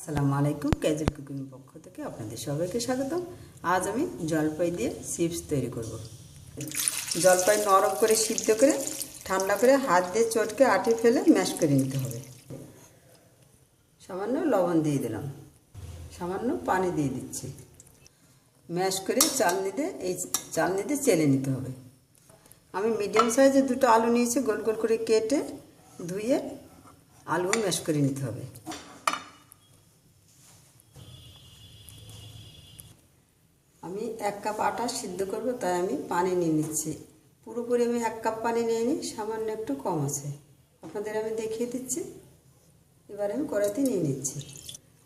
আসসালামু আলাইকুম casual cooking পক্ষ থেকে আপনাদের সবাইকে স্বাগতম। আজ আমি জলপাই দিয়ে চিপস তৈরি করব। জলপাই নরম করে সিদ্ধ করে, ঠান্ডা করে হাত দিয়ে চটকে আটে ফেলে ম্যাশ করে নিতে হবে। সামান্য লবণ দিয়ে দিলাম। সামান্য পানি দিয়ে দিচ্ছি। ম্যাশ করে চালনি দিয়ে, এই চালনি দিয়ে চেলে নিতে হবে। আমি মিডিয়াম সাইজের দুটো আলু নিয়েছি, গোল গোল করে কেটে ধুয়ে আলু ম্যাশ করে নিতে হবে আমি এক কাপ আটা সিদ্ধ করব, তাই আমি পানি নিয়ে নিচ্ছি। পুরোপুরি আমি এক কাপ পানি নিয়ে নিই, সামান্য একটু কম আছে। আপনাদের আমি দেখিয়ে দিচ্ছি। এবার আমি কড়াইতে নিয়ে নিচ্ছি।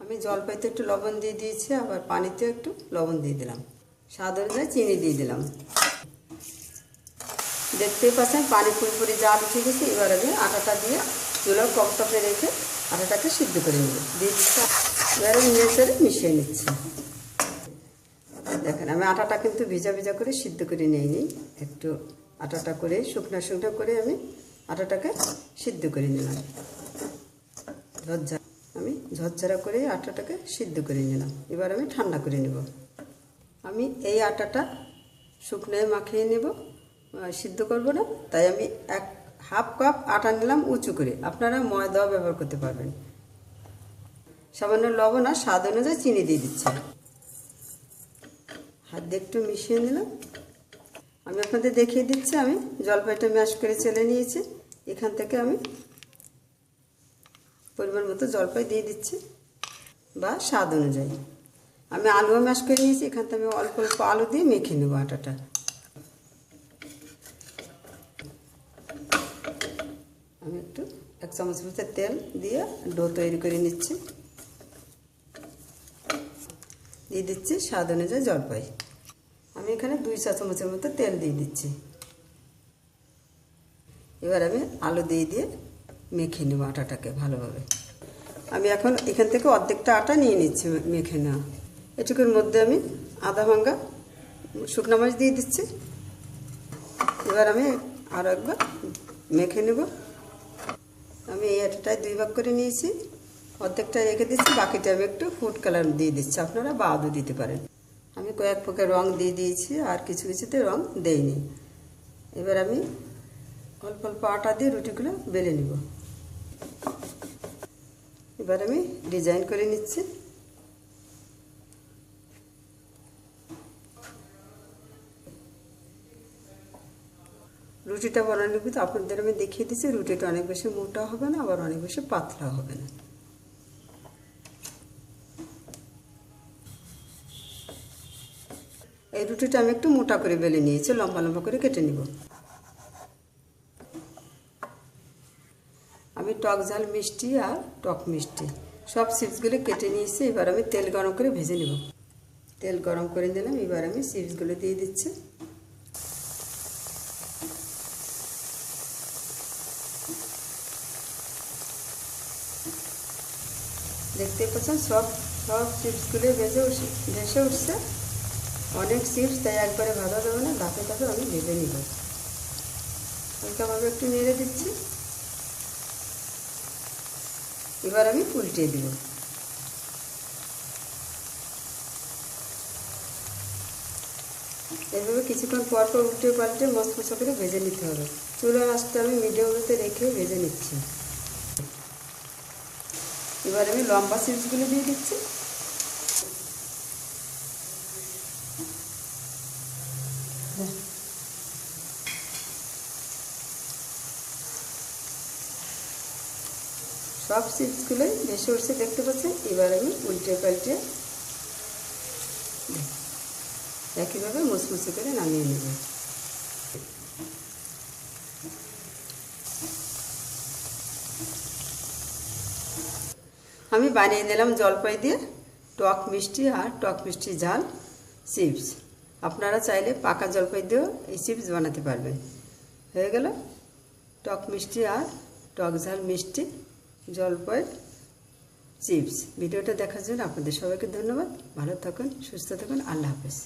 আমি জলপাইতে একটু লবণ দিয়ে দিয়েছি, আবার পানিতেও একটু লবণ দিয়ে দিলাম। স্বাদ অনুযায়ী চিনি দিয়ে দিলাম। দেখতেই পাচ্ছেন, পানি পুরোপুরি জাল উঠে গেছে। এবার আমি আটাটা দিয়ে চুলার কম টপে রেখে আটাটাকে সিদ্ধ করে নেব। দিয়ে দিচ্ছি এবার আমি নেড়ে মিশিয়ে নিচ্ছি। দেখেন, আমি আটাটা কিন্তু ভিজা ভিজা করে সিদ্ধ করে নিয়ে নিই একটু আটাটা করে, শুকনো শুকনো করে আমি আটাটাকে সিদ্ধ করে নিলাম। ঝরঝা আমি ঝরঝরা করে আটাটাকে সিদ্ধ করে নিলাম। এবার আমি ঠান্ডা করে নেব। আমি এই আটাটা শুকনোয় মাখিয়ে নেব। সিদ্ধ করব না, তাই আমি এক হাফ কাপ আটা নিলাম উঁচু করে। আপনারা ময়দাও ব্যবহার করতে পারবেন। সামান্য লবণ আর স্বাদ অনুযায়ী চিনি দিয়ে দিচ্ছি। দিয়ে একটু মিশিয়ে নিলাম। আমি আপনাদের দেখিয়ে দিচ্ছি, আমি জলপাইটা ম্যাশ করে চেলে নিয়েছি। এখান থেকে আমি পরিমাণ মতো জলপাই দিয়ে দিচ্ছি, বা স্বাদ অনুযায়ী। আমি আলুও ম্যাশ করে নিয়েছি, এখান থেকে আমি অল্প অল্প আলু দিয়ে মেখে নেব আটাটা। আমি একটু এক চামচ মতো তেল দিয়ে ডো তৈরি করে নিচ্ছি। দিয়ে দিচ্ছি স্বাদ অনুযায়ী জলপাই। আমি এখানে দুই চা চামচের মতো তেল দিয়ে দিচ্ছি। এবার আমি আলু দিয়ে দিয়ে মেখে নেব আটাটাকে ভালোভাবে। আমি এখন এখান থেকে অর্ধেকটা আটা নিয়ে নিচ্ছি মেখে নেওয়া। এটুকুর মধ্যে আমি আদা, ভাঙ্গা, শুকনো মাছ দিয়ে দিচ্ছি। এবার আমি আরও একবার মেখে নেব। আমি এই আটাটায় দুই ভাগ করে নিয়েছি। অর্ধেকটা রেখে দিচ্ছি। বাকিটা আমি একটু ফুড কালার দিয়ে দিচ্ছি। আপনারা বাদও দিতে পারেন। আমি কয়েক প্রকার রং দিয়ে দিয়েছি, আর কিছু কিছুতে রং দেইনি। এবার আমি অল্প অল্প আটা দিয়ে রুটিগুলো বেলে নিব। এবার আমি ডিজাইন করে নিচ্ছি। রুটিটা বানানোর কিন্তু আপনাদের আমি দেখিয়ে দিচ্ছি, রুটিটা অনেক বেশি মোটা হবে না, আবার অনেক বেশি পাতলা হবে না। এই রুটিটা আমি একটু মোটা করে বেলে নিয়েছি, লম্বা লম্বা করে কেটে নিব। আমি টক ঝাল মিষ্টি আর টক মিষ্টি, সব চিপসগুলো কেটে নিয়েছি, এবার আমি তেল গরম করে ভেজে নেব। তেল গরম করে দিলাম এবার আমি চিপসগুলো দিয়ে দিচ্ছি। দেখতে পাচ্ছেন সব সব চিপসগুলো ভেজে উঠছে ভেসে উঠছে। অনেক চিপস তাই একবারে ভাজা যাবে না ধাপে ধাপে আমি ভেজে নিব। হালকাভাবে একটু নেড়ে দিচ্ছি। এবার আমি উল্টিয়ে দিব। এভাবে কিছুক্ষণ পর পর উল্টে পাল্টে মশমশা করে ভেজে নিতে হবে। চুলার আঁচটা আমি মিডিয়ামতে রেখে ভেজে নিচ্ছি। এবার আমি লম্বা চিপসগুলো দিয়ে দিচ্ছি। সব চিপসগুলোই ভেসে উঠছে দেখতে পাচ্ছেন এবার আমি উল্টে পাল্টে একইভাবে মুচমুচে করে নামিয়ে নেব। আমি বানিয়ে নিলাম জলপাই দিয়ে টক মিষ্টি আর টক মিষ্টি ঝাল চিপস। আপনারা চাইলে পাকা জলপাই দিয়েও এই চিপস বানাতে পারবেন। হয়ে গেল? টক মিষ্টি আর টক ঝাল মিষ্টি জলপাই চিপস। ভিডিওটা দেখার জন্য আপনাদের সবাইকে ধন্যবাদ। ভালো থাকুন, সুস্থ থাকুন, আল্লাহ হাফেজ।